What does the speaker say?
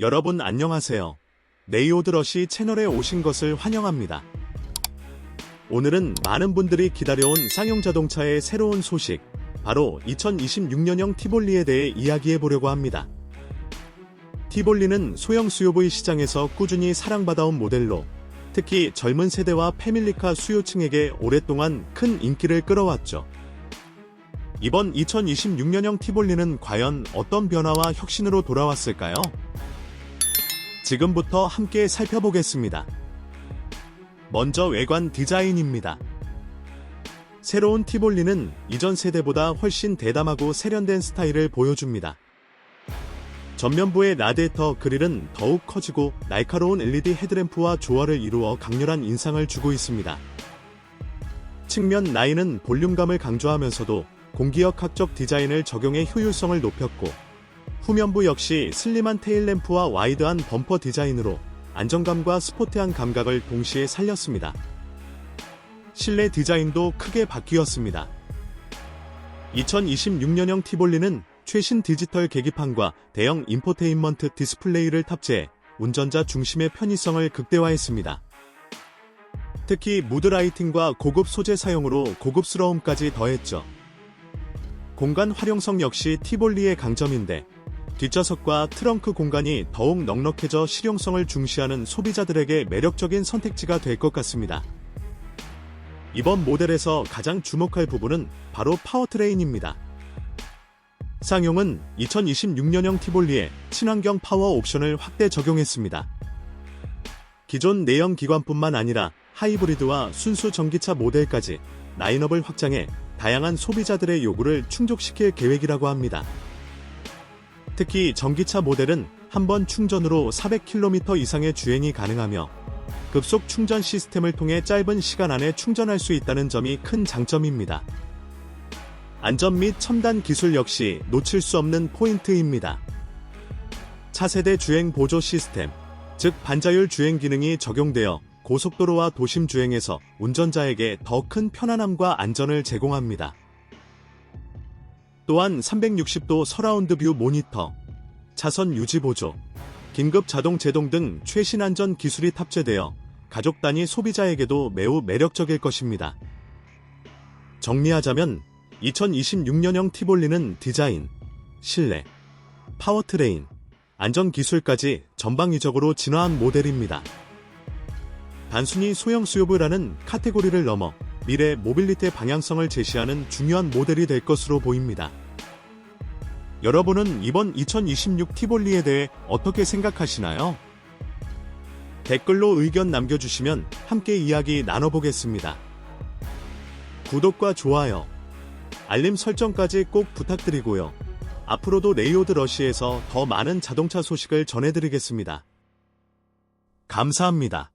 여러분 안녕하세요. 네이오드러시 채널에 오신 것을 환영합니다. 오늘은 많은 분들이 기다려온 쌍용 자동차의 새로운 소식, 바로 2026년형 티볼리에 대해 이야기해 보려고 합니다. 티볼리는 소형 SUV 시장에서 꾸준히 사랑받아온 모델로 특히 젊은 세대와 패밀리카 수요층에게 오랫동안 큰 인기를 끌어왔죠. 이번 2026년형 티볼리는 과연 어떤 변화와 혁신으로 돌아왔을까요? 지금부터 함께 살펴보겠습니다. 먼저 외관 디자인입니다. 새로운 티볼리는 이전 세대보다 훨씬 대담하고 세련된 스타일을 보여줍니다. 전면부의 라디에이터 그릴은 더욱 커지고 날카로운 LED 헤드램프와 조화를 이루어 강렬한 인상을 주고 있습니다. 측면 라인은 볼륨감을 강조하면서도 공기역 학적 디자인을 적용해 효율성을 높였고 후면부 역시 슬림한 테일램프와 와이드한 범퍼 디자인으로 안정감과 스포티한 감각을 동시에 살렸습니다. 실내 디자인도 크게 바뀌었습니다. 2026년형 티볼리는 최신 디지털 계기판과 대형 인포테인먼트 디스플레이를 탑재해 운전자 중심의 편의성을 극대화했습니다. 특히 무드 라이팅과 고급 소재 사용으로 고급스러움까지 더했죠. 공간 활용성 역시 티볼리의 강점인데 뒷좌석과 트렁크 공간이 더욱 넉넉해져 실용성을 중시하는 소비자들에게 매력적인 선택지가 될 것 같습니다. 이번 모델에서 가장 주목할 부분은 바로 파워트레인입니다. 쌍용은 2026년형 티볼리에 친환경 파워 옵션을 확대 적용했습니다. 기존 내연 기관뿐만 아니라 하이브리드와 순수 전기차 모델까지 라인업을 확장해 다양한 소비자들의 요구를 충족시킬 계획이라고 합니다. 특히 전기차 모델은 한 번 충전으로 400km 이상의 주행이 가능하며 급속 충전 시스템을 통해 짧은 시간 안에 충전할 수 있다는 점이 큰 장점입니다. 안전 및 첨단 기술 역시 놓칠 수 없는 포인트입니다. 차세대 주행 보조 시스템, 즉 반자율 주행 기능이 적용되어 고속도로와 도심 주행에서 운전자에게 더 큰 편안함과 안전을 제공합니다. 또한 360도 서라운드 뷰 모니터, 차선 유지 보조, 긴급 자동 제동 등 최신 안전 기술이 탑재되어 가족 단위 소비자에게도 매우 매력적일 것입니다. 정리하자면 2026년형 티볼리는 디자인, 실내, 파워트레인, 안전 기술까지 전방위적으로 진화한 모델입니다. 단순히 소형 SUV라는 카테고리를 넘어 미래 모빌리티 방향성을 제시하는 중요한 모델이 될 것으로 보입니다. 여러분은 이번 2026 티볼리에 대해 어떻게 생각하시나요? 댓글로 의견 남겨주시면 함께 이야기 나눠보겠습니다. 구독과 좋아요, 알림 설정까지 꼭 부탁드리고요. 앞으로도 레이오드 러시에서 더 많은 자동차 소식을 전해드리겠습니다. 감사합니다.